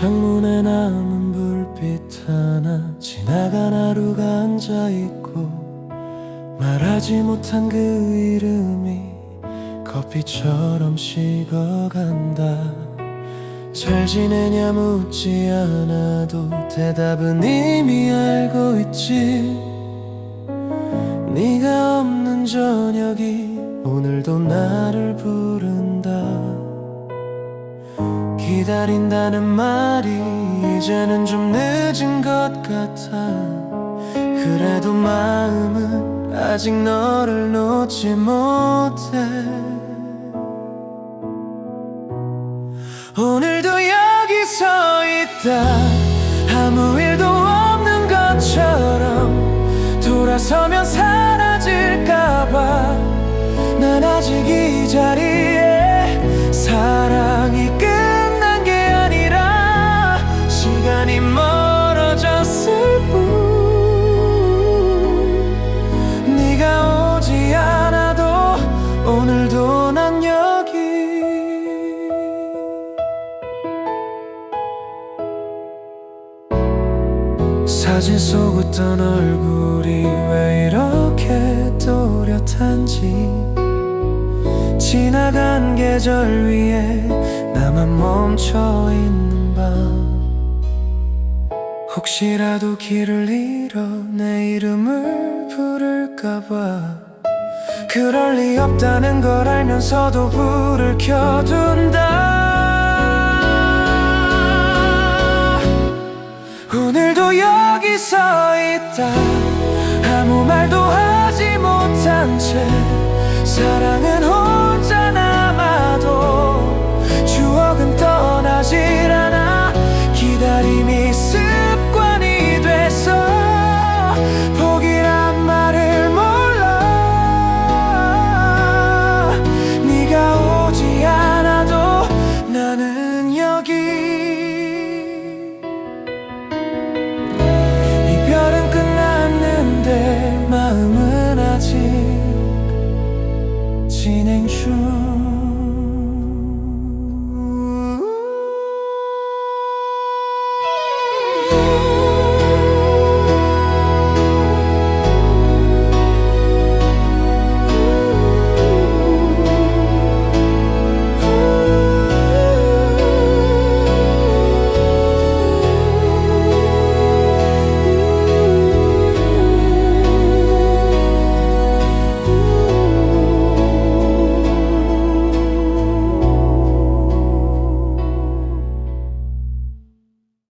창문에 남은 불빛 하나 지나간 하루가 앉아있고 말하지 못한 그 이름이 커피처럼 식어간다. 잘 지내냐 묻지 않아도 대답은 이미 알고 있지. 네가 없는 저녁이 오늘도 나를 부른다 기다린다는 말이 이제는 좀 늦은 것 같아. 그래도 마음은 아직 너를 놓지 못해. 오늘도 여기 서 있다. 아무 일도 없는 것처럼 돌아서면 사라질까봐. 난 아직 이 자리 사진 속 웃던 얼굴이 왜 이렇게 또렷한지. 지나간 계절 위에 나만 멈춰 있는 밤. 혹시라도 길을 잃어 내 이름을 부를까봐. 그럴 리 없다는 걸 알면서도 불을 켜둔다 오늘도 여기 서 있다. 아무 말도 하지 못한 채 几年初。